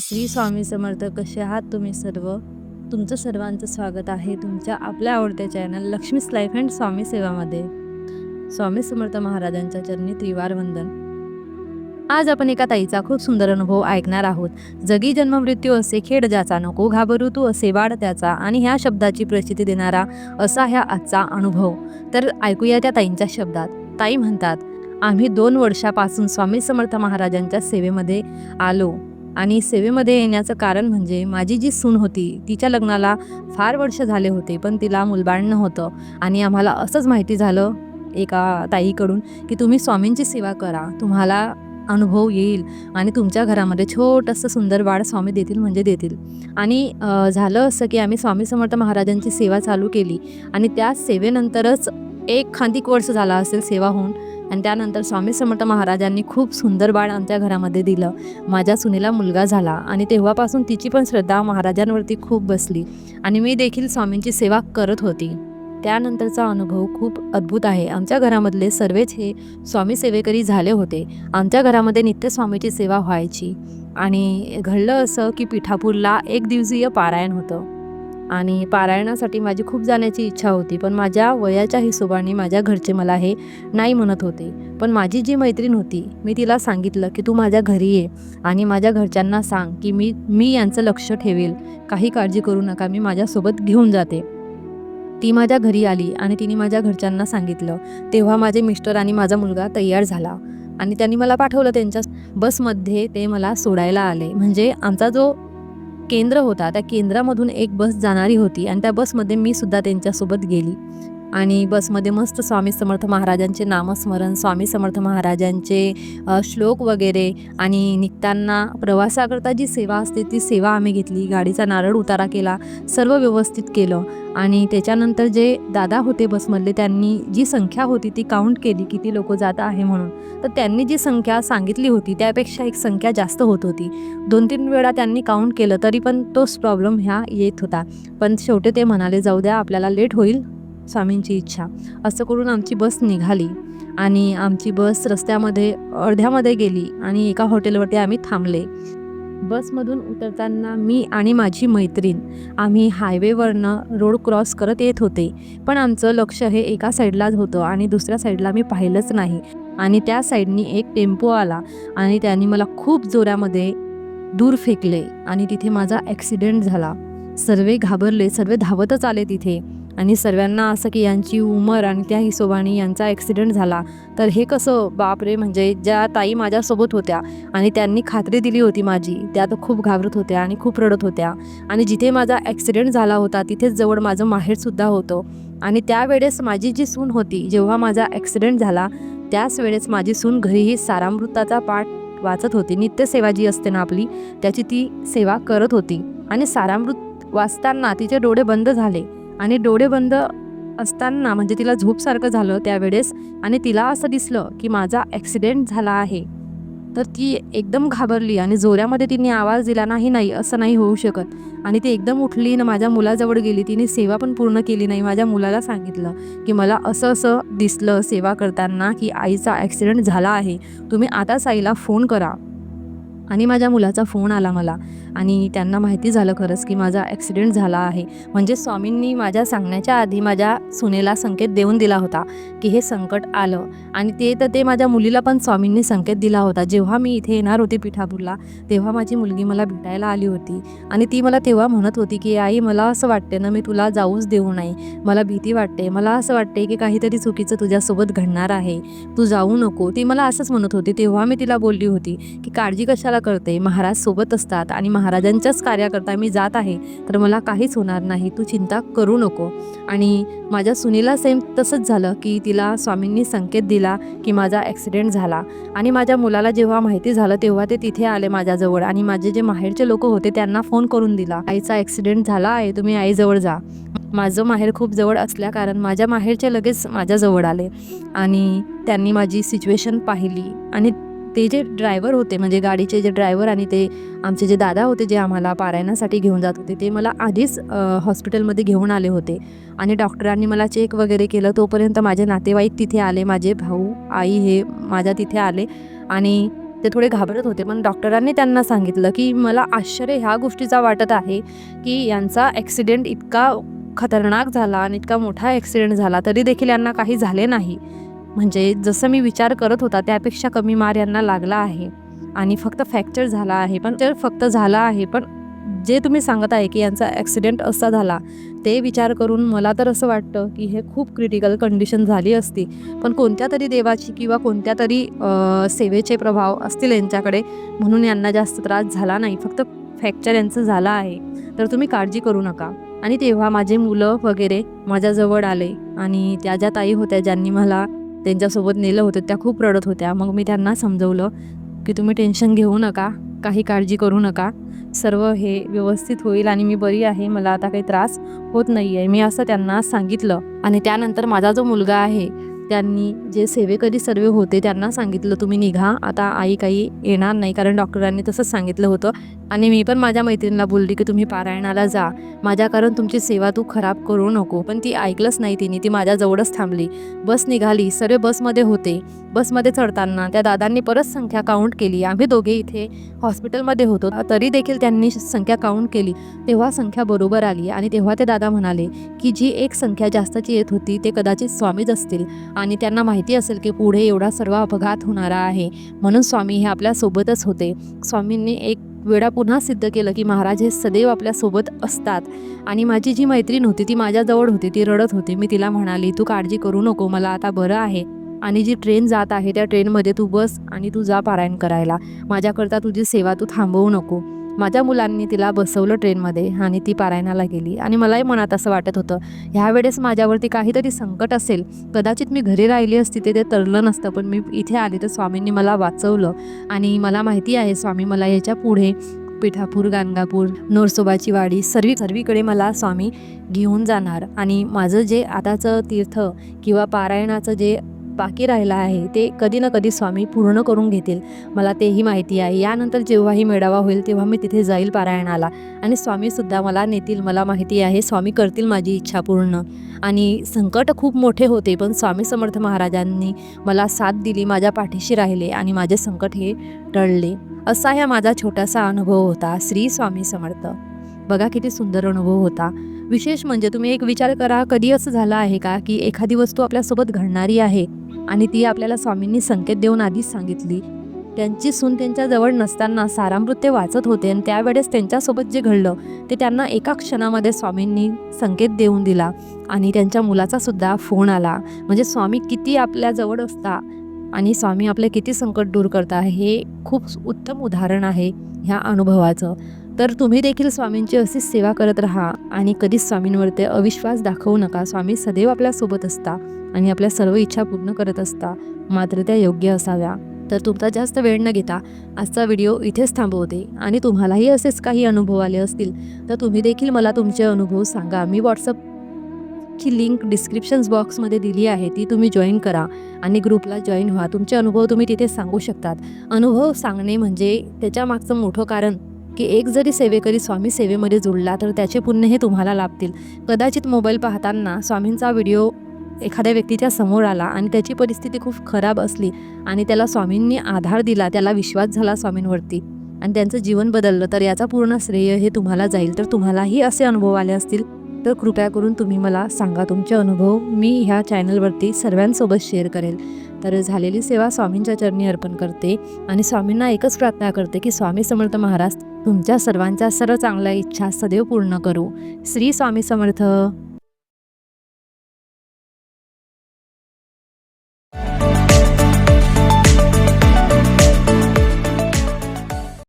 श्री स्वामी समर्थ कसे आहात तुम्ही सर्व? तुमचं सर्वांचं स्वागत आहे तुमच्या आपल्या आवडत्या channel Laxmi's life and Swami सेवामध्ये. स्वामी समर्थ महाराजांच्या चरणी त्रिवार वंदन. आज आपण एका ताईचा खूप सुंदर अनुभव ऐकणार आहोत. जगी जन्ममृत्यू असे खेड ज्याचा नको घाबरू तू असे वाढ त्याचा आणि ह्या शब्दाची प्रचिती देणारा असा ह्या आजचा अनुभव. तर ऐकूया त्या ताईंच्या शब्दात. ताई म्हणतात आम्ही दोन वर्षापासून स्वामी समर्थ महाराजांच्या सेवेमध्ये आलो. आणि सेवेमध्ये येण्याचं कारण म्हणजे माझी जी सून होती तिच्या लग्नाला फार वर्ष झाले होते पण तिला मुलबाळ नव्हतं आणि आम्हाला असंच माहिती झालं एका ताईकडून की तुम्ही स्वामींची सेवा करा तुम्हाला अनुभव येईल आणि तुमच्या घरामध्ये छोटंसं सुंदर बाळ स्वामी देतील म्हणजे देतील. आणि झालं असं की आम्ही स्वामी समर्थ महाराजांची सेवा चालू केली आणि त्या सेवेनंतरच एक खांदिक वर्ष झाला असेल सेवा होऊन. आणि त्यानंतर स्वामी समर्थ महाराजांनी खूप सुंदर बाळ आमच्या घरामध्ये दिलं. माझ्या सुनेला मुलगा झाला आणि तेव्हापासून तिची पण श्रद्धा महाराजांवरती खूप बसली आणि मी देखील स्वामींची सेवा करत होती. त्यानंतरचा अनुभव खूप अद्भुत आहे. आमच्या घरामधले सर्वच हे स्वामी सेवेकरी झाले होते. आमच्या घरामध्ये नित्य स्वामीची सेवा व्हायची आणि घडलं असं की पिठापूरला एक दिवसीय पारायण होतं. आणि पारायणासाठी माझी खूप जाण्याची इच्छा होती पण माझ्या वयाच्या हिशोबाने माझ्या घरचे मला हे नाही म्हणत होते. पण माझी जी मैत्रीण होती मी तिला सांगितलं की तू माझ्या घरी ये आणि माझ्या घरच्यांना सांग की मी मी यांचं लक्ष ठेवेल. काही काळजी करू नका मी माझ्यासोबत घेऊन जाते. ती माझ्या घरी आली आणि तिने माझ्या घरच्यांना सांगितलं. तेव्हा माझे मिस्टर आणि माझा मुलगा तयार झाला आणि त्यांनी मला पाठवलं त्यांच्या बसमध्ये ते मला सोडायला आले. म्हणजे आमचा जो केंद्र होता. त्या केंद्रामधून एक बस जाणारी होती आणि त्या बसमध्ये मी सुद्धा त्यांच्यासोबत गेली. आणि बसमध्ये मस्त स्वामी समर्थ महाराजांचे नामस्मरण स्वामी समर्थ महाराजांचे श्लोक वगैरे आणि निघताना प्रवासाकरता जी सेवा असते ती सेवा आम्ही घेतली. गाडीचा नारळ उतारा केला सर्व व्यवस्थित केलं आणि त्याच्यानंतर जे दादा होते बसमधले त्यांनी जी संख्या होती ती काउंट केली किती लोक जात आहे म्हणून. तर त्यांनी जी संख्या सांगितली होती त्यापेक्षा एक संख्या जास्त होत होती. दोन तीन वेळा त्यांनी काउंट केलं तरी पण तोच प्रॉब्लेम ह्या येत होता. पण शेवटी ते म्हणाले जाऊ द्या आपल्याला लेट होईल. स्वामींची इच्छा. असं करून आमची बस निघाली आणि आमची बस रस्त्यामध्ये अर्ध्यामध्ये गेली आणि एका हॉटेलवरती आम्ही थांबले. बसमधून उतरताना मी आणि माझी मैत्रीण आम्ही हायवेवरनं रोड क्रॉस करत येत होते. पण आमचं लक्ष हे एका साईडलाच होतं आणि दुसऱ्या साईडला मी पाहिलंच नाही. आणि त्या साईडनी एक टेम्पो आला आणि त्यांनी मला खूप जोरामध्ये दूर फेकले आणि तिथे माझा ॲक्सिडेंट झाला. सर्वे घाबरले सर्व धावतच आले तिथे. आणि सर्वांना असं की यांची उमर आणि त्या हिशोबाने यांचा ॲक्सिडेंट झाला. तर हे कसं? बापरे म्हणजे ज्या ताई माझ्यासोबत होत्या आणि त्यांनी खात्री दिली होती माझी त्या तर खूप घाबरत होत्या आणि खूप रडत होत्या. आणि जिथे माझा ॲक्सिडेंट झाला होता तिथेच जवळ माझं माहेरसुद्धा होतं. आणि त्यावेळेस माझी जी सून होती जेव्हा माझा ॲक्सिडेंट झाला त्याच वेळेस माझी सून घरीही सारामृताचा पाठ वाचत होती. नित्यसेवा जी असते ना आपली त्याची ती सेवा करत होती. आणि सारामृत वाचताना तिचे डोळे बंद झाले. आणि डोळे बंद असताना म्हणजे तिला झोपसारखं झालं त्यावेळेस आणि तिला असं दिसलं की माझा ॲक्सिडेंट झाला आहे. तर ती एकदम घाबरली आणि जोऱ्यामध्ये तिने आवाज दिला नाही नाही असं नाही होऊ शकत. आणि ती एकदम उठली ना माझ्या मुलाजवळ गेली. तिने सेवा पण पूर्ण केली नाही. माझ्या मुलाला सांगितलं की मला असं असं दिसलं सेवा करताना की आईचा ॲक्सिडेंट झाला आहे. तुम्ही आताच आईला फोन करा. आणि माझ्या मुलाचा फोन आला मला आणि त्यांना माहिती झालं खरंच की माझा ॲक्सिडेंट झाला आहे. म्हणजे स्वामींनी माझ्या सांगण्याच्या आधी माझ्या सुनेला संकेत देऊन दिला होता की हे संकट आलं आणि ते तर ते माझ्या मुलीला पण स्वामींनी संकेत दिला होता. जेव्हा मी इथे येणार होते पिठापूरला तेव्हा माझी मुलगी मला भेटायला आली होती आणि ती मला तेव्हा म्हणत होती की आई मला असं वाटते ना मी तुला जाऊच देऊ नये मला भीती वाटते. मला असं वाटते की काहीतरी चुकीचं तुझ्यासोबत घडणार आहे. तू जाऊ नको. ती मला असंच म्हणत होती. तेव्हा मी तिला बोलली होती की काळजी कशाला करते महाराज सोबत असतात आणि महाराजांच्याच कार्याकरता मी जात आहे तर मला काहीच होणार नाही. तू चिंता करू नको. आणि माझ्या सुनीला सेम तसंच झालं की तिला स्वामींनी संकेत दिला की माझा ॲक्सिडेंट झाला. आणि माझ्या मुलाला जेव्हा माहिती झालं तेव्हा ते तिथे आले माझ्याजवळ. आणि माझे जे माहेरचे लोक होते त्यांना फोन करून दिला. आईचा ॲक्सिडेंट झाला आहे तुम्ही आईजवळ जा. माझं माहेर खूप जवळ असल्या कारण माझ्या माहेरचे लगेच माझ्याजवळ आले. आणि त्यांनी माझी सिच्युएशन पाहिली. आणि ते जे ड्रायव्हर होते म्हणजे गाडीचे जे ड्रायव्हर आणि ते आमचे जे दादा होते जे आम्हाला पारायणासाठी घेऊन जात होते ते मला आधीच हॉस्पिटलमध्ये घेऊन आले होते. आणि डॉक्टरांनी मला चेक वगैरे केलं तोपर्यंत माझे नातेवाईक तिथे आले माझे भाऊ आई हे माझ्या तिथे आले. आणि ते थोडे घाबरत होते पण डॉक्टरांनी त्यांना सांगितलं की मला आश्चर्य ह्या गोष्टीचा वाटत आहे की यांचा ॲक्सिडेंट इतका खतरनाक झाला आणि इतका मोठा ॲक्सिडेंट झाला तरी देखील यांना काही झाले नाही. म्हणजे जसं मी विचार करत होता त्यापेक्षा कमी मार यांना लागला आहे. आणि फक्त फ्रॅक्चर झाला आहे. पण ते फक्त झाला आहे. पण जे तुम्ही सांगत आहे की यांचा ॲक्सिडेंट असा झाला ते विचार करून मला तर असं वाटतं की हे खूप क्रिटिकल कंडिशन झाली असती. पण कोणत्या तरी देवाची किंवा कोणत्या तरी सेवेचे प्रभाव असतील यांच्याकडे म्हणून यांना जास्त त्रास झाला नाही. फक्त फ्रॅक्चर यांचं झालं आहे. तर तुम्ही काळजी करू नका. आणि तेव्हा माझे मुलं वगैरे माझ्याजवळ आले. आणि त्या ज्या ताई होत्या ज्यांनी मला त्यांच्यासोबत नेलं होतं त्या खूप रडत होत्या. मग मी त्यांना समजवलं की तुम्ही टेन्शन घेऊ नका काही काळजी करू नका. सर्व हे व्यवस्थित होईल आणि मी बरी आहे मला आता काही त्रास होत नाही आहे मी असं त्यांना सांगितलं. आणि त्यानंतर माझा जो मुलगा आहे त्यांनी जे सेवेकरी सर्व होते त्यांना सांगितलं तुम्ही निघा आता आई काही येणार नाही. कारण डॉक्टरांनी तसंच सांगितलं होतं. आणि मी पण माझ्या मैत्रिणीला बोलली की तुम्ही पारायणाला जा. माझ्या कारण तुमची सेवा तू खराब करू नको. पण ती ऐकलंच नाही तिने. ती माझ्याजवळच थांबली. बस निघाली. सर्व बसमध्ये होते. बसमध्ये चढताना त्या दादांनी परत संख्या काउंट केली. आम्ही दोघे इथे हॉस्पिटलमध्ये होतो. तरी देखील त्यांनी संख्या काउंट केली. तेव्हा संख्या बरोबर आली आणि तेव्हा ते दादा म्हणाले की जी एक संख्या जास्तची येत होती ते कदाचित स्वामीच असतील. आणि त्यांना माहिती असेल की पुढे एवढा सर्व अपघात होणारा आहे. म्हणून स्वामी हे आपल्यासोबतच होते. स्वामींनी एक वेळा पुन्हा सिद्ध केलं की महाराज हे सदैव आपल्यासोबत असतात. आणि माझी जी मैत्रीण होती ती माझ्याजवळ होती ती रडत होती. मी तिला म्हणाली तू काळजी करू नको मला आता बरं आहे. आणि जी ट्रेन जात आहे त्या ट्रेनमध्ये तू बस आणि तू जा पारायण करायला. माझ्याकरता तुझी सेवा तू थांबवू नको. माझ्या मुलांनी तिला बसवलं ट्रेनमध्ये आणि ती पारायणाला गेली. आणि मलाही मनात असं वाटत होतं ह्यावेळेस माझ्यावरती काहीतरी संकट असेल. कदाचित मी घरी राहिली असती ते ते तरलं नसतं पण मी इथे आले तर स्वामींनी मला वाचवलं. आणि मला माहिती आहे स्वामी मला याच्यापुढे पिठापूर गाणगापूर नोरसोबाची वाडी सर्वी सर्वीकडे मला स्वामी घेऊन जाणार. आणि माझं जे आताचं तीर्थ किंवा पारायणाचं जे बाकी राहिलं आहे ते कधी ना कधी स्वामी पूर्ण करून घेतील. मला तेही माहिती आहे. यानंतर जेव्हाही मेळावा होईल तेव्हा मी तिथे जाईल पारायणाला. आणि स्वामीसुद्धा मला नेतील मला माहिती आहे स्वामी करतील माझी इच्छा पूर्ण. आणि संकट खूप मोठे होते पण स्वामी समर्थ महाराजांनी मला साथ दिली माझ्या पाठीशी राहिले आणि माझे संकट हे टळले. असा हा माझा छोटासा अनुभव होता श्री स्वामी समर्थ. बघा किती सुंदर अनुभव होता. विशेष म्हणजे तुम्ही एक विचार करा कधी असं झालं आहे का की एखादी वस्तू आपल्यासोबत घडणारी आहे? आणि ती आपल्याला स्वामींनी संकेत देऊन आधीच सांगितली. त्यांची सून त्यांच्याजवळ नसताना सारामृत ते वाचत होते आणि त्यावेळेस त्यांच्यासोबत जे घडलं ते त्यांना एका क्षणामध्ये स्वामींनी संकेत देऊन दिला आणि त्यांच्या मुलाचा सुद्धा फोन आला. म्हणजे स्वामी किती आपल्याजवळ असता आणि स्वामी आपले किती संकट दूर करता हे खूप उत्तम उदाहरण आहे ह्या अनुभवाचं. तर तुम्ही देखील स्वामींची अशीच सेवा करत राहा आणि कधीच स्वामींवरती अविश्वास दाखवू नका. स्वामी सदैव आपल्यासोबत असता आणि आपल्या सर्व इच्छा पूर्ण करत असता. मात्र त्या योग्य असाव्या. तर तुमचा जास्त वेळ न घेता आजचा व्हिडिओ इथेच थांबवते. आणि तुम्हालाही असेच काही अनुभव आले असतील तर तुम्ही देखील मला तुमचे अनुभव सांगा. मी व्हॉट्सअपची लिंक डिस्क्रिप्शन्स बॉक्समध्ये दिली आहे. ती तुम्ही जॉईन करा आणि ग्रुपला जॉईन व्हा. तुमचे अनुभव तुम्ही तिथे सांगू शकतात. अनुभव सांगणे म्हणजे त्याच्यामागचं मोठं कारण की एक जरी सेवेकरी स्वामी सेवेमध्ये जुळला तर त्याचे पुण्य हे तुम्हाला लाभतील. कदाचित मोबाईल पाहताना स्वामींचा व्हिडिओ एखाद्या व्यक्तीच्या समोर आला आणि त्याची परिस्थिती खूप खराब असली आणि त्याला स्वामींनी आधार दिला त्याला विश्वास झाला स्वामींवरती आणि त्यांचं जीवन बदललं तर याचा पूर्ण श्रेय हे तुम्हाला जाईल. तर तुम्हालाही असे अनुभव आले असतील तर कृपया करून तुम्ही मला सांगा तुमचे अनुभव. मी ह्या चॅनलवरती सर्वांसोबत शेअर करेल. तर झालेली सेवा स्वामींच्या चरणी अर्पण करते आणि स्वामींना एकच प्रार्थना करते की स्वामी समर्थ महाराज तुमच्या सर्वांच्या सर्व चांगल्या इच्छा सदैव पूर्ण करू. श्री स्वामी समर्थ.